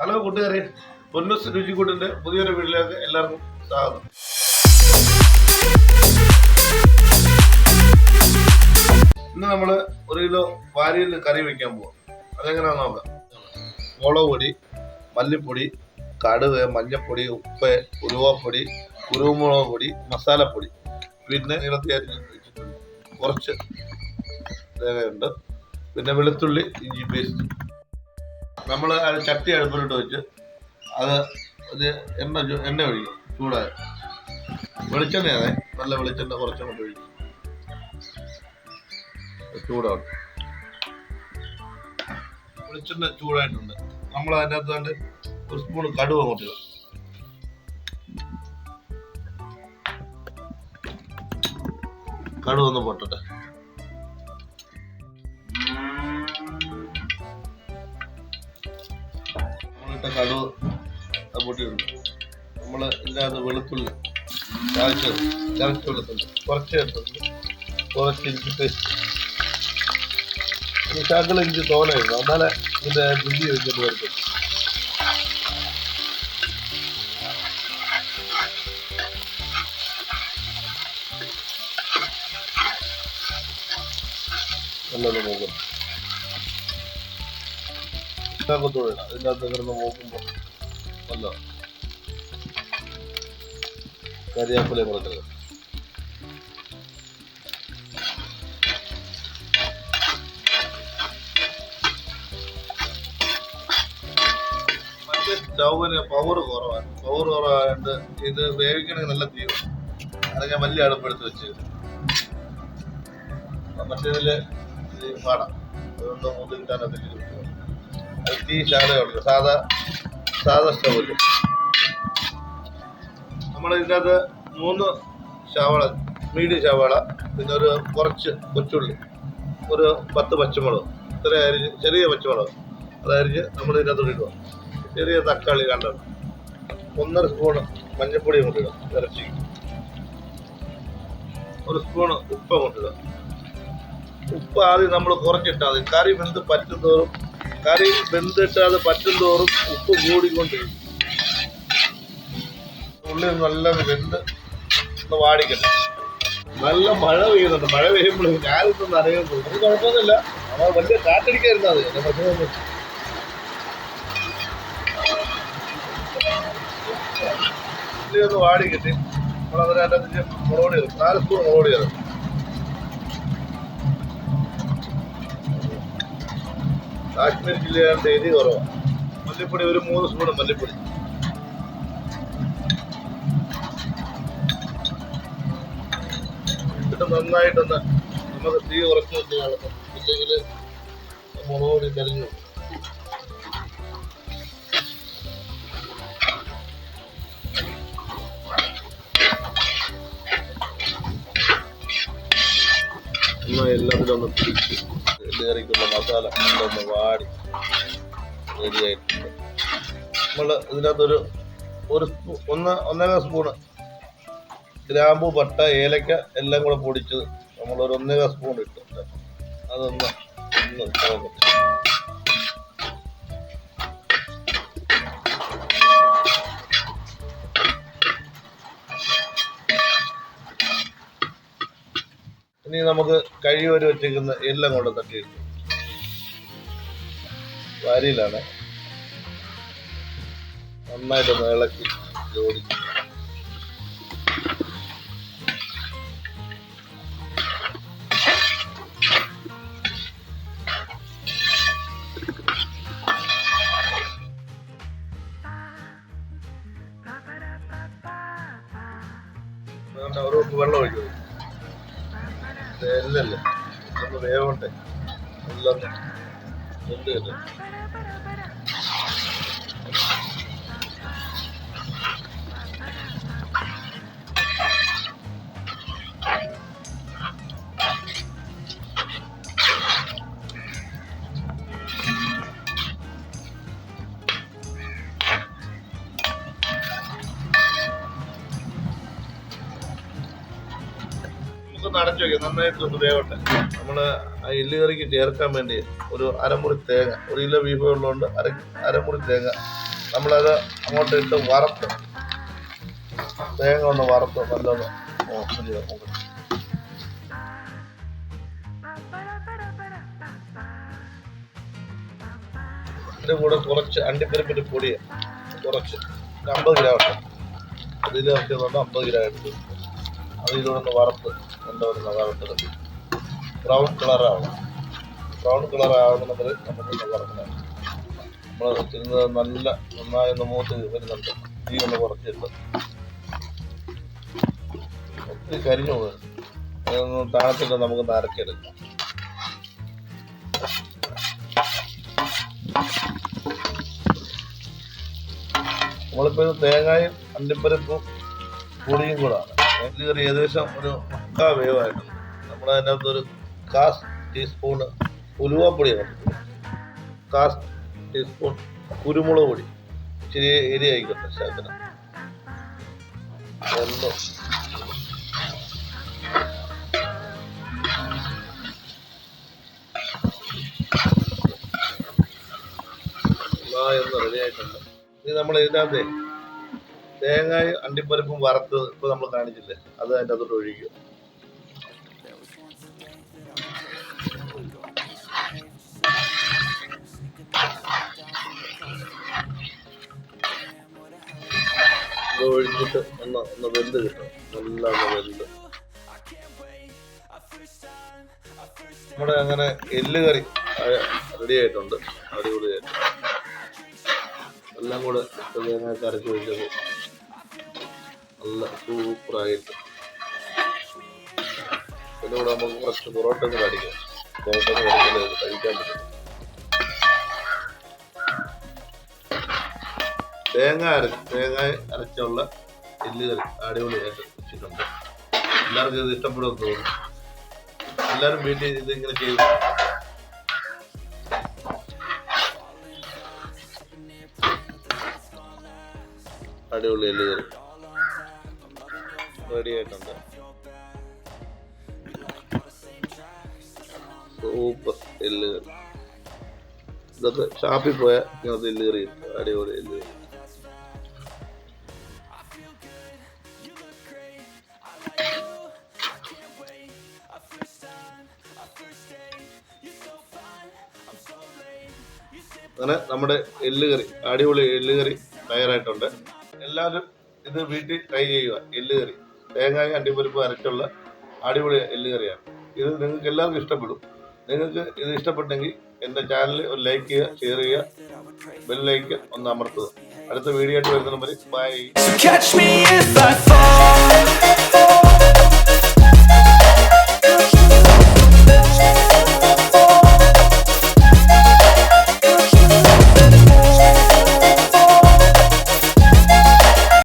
Hello കൂട്ടുകാരെ പൊന്നൂസ് രുചിക്കൂട്ടിന്റെ പുതിയൊരു വീട്ടിലേക്ക് എല്ലാവർക്കും സ്വാഗതം. ഇന്ന് നമ്മൾ ഒരു കിലോ വാരിയിൽ കറി വെക്കാൻ പോവാം. അതെങ്ങനെയാണെന്ന് നോക്കാം. മുളക് പൊടി മല്ലിപ്പൊടി കടുക് മഞ്ഞൾപ്പൊടി ഉപ്പ് ഉലുവപ്പൊടി കുരുമുളക് പൊടി മസാലപ്പൊടി. പിന്നെ നീളത്തി വെച്ചിട്ടുണ്ട് കുറച്ച് തേങ്ങയുണ്ട്. പിന്നെ വെളുത്തുള്ളി ഇഞ്ചി പേസ്റ്റ്. നമ്മൾ ചട്ടി അടുപ്പിലിട്ട് വെച്ച് അത് എണ്ണ എണ്ണ ഒഴിക്കും ചൂടായ വെളിച്ചെണ്ണയാണ് നല്ല വെളിച്ചെണ്ണ കുറച്ചങ്ങോട്ട് ഒഴിക്കും. ചൂടാവും വെളിച്ചെണ്ണ ചൂടായിട്ടുണ്ട്. നമ്മൾ അതിനകത്ത് കണ്ട് ഒരു സ്പൂൺ കടുവ അങ്ങോട്ട് കടുവ ഒന്ന് പൊട്ടട്ടെ. നമ്മളിട്ട പൊടിയുണ്ട് നമ്മൾ ഇതിനകത്ത് വെളുത്തുള്ളി ചതച്ചത് ചതച്ച വെളുത്തുള്ളി കുറച്ച് എടുത്തുണ്ട് കുറച്ച് ഇഞ്ചി പേസ്റ്റ് ശകലം ഇഞ്ചി തോനായിരുന്നു എന്നാലേ ഇതിന്റെ ബുദ്ധി വെച്ചിട്ട് വരുത്തും നല്ലത് നോക്കും. ഇതിനകത്തോടെ ഇടാം ഇതിന്റെ അകത്ത് കിടന്ന് കരിയാപ്പിലയും കൂടെ കിടക്കും മറ്റേ സ്റ്റൗവിന് പവർ കുറവാണ് പവർ കുറവായതുകൊണ്ട് ഇത് വേവിക്കണമെങ്കിൽ നല്ല തീ വേണം. അത് ഞാൻ വലിയ അടുപ്പെടുത്ത് വെച്ച്. മറ്റേതിൽ പാടാം അതുകൊണ്ട് മൂന്ന് അത് ശാലയുണ്ട് സാധാ സാധാ സ്റ്റൗവിൽ നമ്മൾ ഇതിനകത്ത് മൂന്ന് ശവള മീഡിയം ശവള പിന്നെ ഒരു കുറച്ച് കൊച്ചുള്ളി ഒരു പത്ത് പച്ചമുളക് ഇത്ര അരിഞ്ഞ് ചെറിയ പച്ചമുളക്. അതരിഞ്ഞ് നമ്മൾ ഇടുക. ചെറിയ തക്കാളി കണ്ടത് ഒന്നര സ്പൂൺ മഞ്ഞൾപ്പൊടി കൊണ്ടിടുക ഇറച്ചി. ഒരു സ്പൂൺ ഉപ്പ് കൊണ്ടിടുക ഉപ്പ് ആദ്യം നമ്മൾ കുറച്ചിട്ടാൽ മതി. കറി വെന്ത് പറ്റും തോറും കറി വെന്തിട്ട് അത് പറ്റും തോറും ഉപ്പ് കൂടിക്കൊണ്ടിരിക്കും ഉള്ളിൽ നല്ല വെന്ത് ഒന്ന് വാടിക്കട്ടെ നല്ല മഴ പെയ്യുന്നുണ്ട്. മഴ പെയ്യുമ്പോൾ ഞാനിതൊന്നും അറിയുന്നു അത് കുഴപ്പമൊന്നുമില്ല. നമ്മൾ വലിയ കാറ്റടിക്കായിരുന്നു അത്. എന്റെ പ്രശ്നമൊന്നും ഉള്ളി ഒന്ന് വാടി കിട്ടി. അതിനകത്ത് മുളക് നാല് സ്പൂൺ മുളോടി ചേർക്കും കാശ്മീർ ജില്ലയുടെ ഡെയിലി കുറവാണ് മല്ലിപ്പൊടി ഒരു മൂന്ന് സ്പൂൺ മല്ലിപ്പൊടി. എന്നിട്ട് നന്നായിട്ടൊന്ന് നമുക്ക് തീ ഉറച്ചു വെച്ച് നടക്കും ഇല്ലെങ്കിൽ മുളക് പൊടി കരിഞ്ഞു ഒന്ന് എല്ലാത്തിലും ഒന്ന് പിടിച്ച് മസാല ഒന്ന് വാടി. റെഡിയായിട്ടുണ്ട് നമ്മൾ ഇതിനകത്തൊരു ഒരു ഒന്ന് ഒന്നര സ്പൂണ് ഗ്രാമ്പു പട്ട ഏലക്ക എല്ലാം കൂടെ പൊടിച്ചത് നമ്മളൊരു ഒന്നര സ്പൂൺ ഇട്ട് അതൊന്ന് ഒന്ന് ഇനി നമുക്ക് കഴിവര് വെച്ചിരിക്കുന്ന എല്ലാം കൊണ്ട് തട്ടിയിട്ട്. വാരിയിലാണ്. നന്നായിട്ടൊന്ന് ഇളക്കി ജോഡിക്കും ഒന്ന് വേവട്ടെ എല്ലാം എന്ത് കിട്ടും നമുക്കൊന്ന് അടച്ചു വെക്കാം നന്നായിട്ട് ഒന്ന് വേവട്ടെ. നമ്മൾ ആ എല്ല് കറിക്ക് ചേർക്കാൻ വേണ്ടി ഒരു അരമുറി തേങ്ങ ഒരു കിലോ ബീഫ് ഉള്ളതുകൊണ്ട് അര അരമുറി തേങ്ങ. നമ്മളത് അങ്ങോട്ട് ഇട്ട് വറുത്ത് തേങ്ങ ഒന്ന് വറുത്ത് നല്ലൊന്ന് ഓ, ഇത് നോക്ക്. ഇതിന്റെ കൂടെ കുറച്ച് അണ്ടിപ്പരിപ്പിന്റെ പൊടി കുറച്ച് അമ്പത് ഗ്രാം ഉണ്ട് അതിൽ നോക്കിയതുകൊണ്ട് അമ്പത് ഗ്രാം എടുത്തു അത് ഇതിലൂടെ ഒന്ന് വറുത്ത് കൊണ്ടുവരുന്ന വറുത്തത് ബ്രൗൺ കളറാവണം ബ്രൗൺ കളർ നമുക്ക് വറക്കണം. നമ്മൾ വെച്ചിരുന്നത് നല്ല നന്നായി മൂത്ത് വരുന്നുണ്ട്. തീ ഒന്ന് കുറച്ചിട്ട്. ഒത്തിരി കരിഞ്ഞു പോകും അതൊന്ന് താഴത്തിട്ട് നമുക്ക് നരക്കെടുക്കാം നമ്മളിപ്പോൾ ഇത് തേങ്ങയും അണ്ടിപ്പരിപ്പും പൊടിയും കൂടാണ് കറി ഏകദേശം ഒരു മുക്കാ വേവായിട്ടുണ്ട് നമ്മൾ കാസ് ടീസ്പൂണ് ഉലുവാപ്പൊടിയാണ് കാസ് ടീസ്പൂൺ കുരുമുളക് പൊടി. ഇച്ചിരി എരി ആയിക്കോട്ടെ ശകലം ഒന്ന് എന്ന് റെഡി ആയിട്ടുണ്ട്. ഇനി നമ്മൾ ഇതിനകത്ത് തേങ്ങയും അണ്ടിപ്പരിപ്പും വറുത്തത് ഇപ്പൊ നമ്മൾ കാണിച്ചില്ലേ? അത് അതിന്റെ അകത്തോട്ട് ഒഴിക്കുക ഇത് ഒന്ന് ഒന്ന് വെന്ത് നല്ല ഒന്ന് വെന്ത്. നമ്മുടെ അങ്ങനെ എല്ല് കറി റെഡി ആയിട്ടുണ്ട്. അടിപൊളിയായിട്ട്. എല്ലാം കൂടെ തേങ്ങയൊക്കെ അരച്ച് വെച്ചത് നല്ല സൂപ്പറായിട്ട് പിന്നെ കൂടെ നമുക്ക് കുറച്ച് പൊറോട്ട ഒക്കെ കടിക്കാം പൊറോട്ട കഴിക്കാൻ പറ്റും തേങ്ങ അരച്ച് തേങ്ങ അരച്ചുള്ള എല്ല് കറി അടിപൊളിയായിട്ട് വെച്ചിട്ടുണ്ട്. എല്ലാവർക്കും ഇത് ഇഷ്ടപ്പെടുമെന്ന് തോന്നുന്നു. എല്ലാവരും വീട്ടിൽ ഇത് ഇങ്ങനെ ചെയ്തു. അടിപൊളി എല്ല് കറി റെഡി ആയിട്ടുണ്ട്. സൂപ്പർ എല്ല് കറി ഇതൊക്കെ ഷാപ്പിൽ പോയാൽ ഇങ്ങനത്തെ കറി. അടിപൊളി എല്ല് അങ്ങനെ നമ്മുടെ എല്ല് കറി അടിപൊളി എല്ല് കറി തയ്യാറായിട്ടുണ്ട്. എല്ലാവരും ഇത് വീട്ടിൽ ട്രൈ ചെയ്യുക. എല്ല് കറി തേങ്ങായും അണ്ടിപ്പരിപ്പ് അരച്ചുള്ള അടിപൊളി എല്ല് കറിയാണ് ഇത് നിങ്ങൾക്ക് എല്ലാവർക്കും ഇഷ്ടപ്പെടും. നിങ്ങൾക്ക് ഇത് ഇഷ്ടപ്പെട്ടെങ്കിൽ എന്റെ ചാനൽ ഒരു ലൈക്ക് ചെയ്യുക ഷെയർ ചെയ്യുക ബെൽ ലൈക്ക് ഒന്ന് അമർത്തുക. അടുത്ത വീഡിയോ ആയിട്ട് വരുന്ന നമ്പർ ബൈ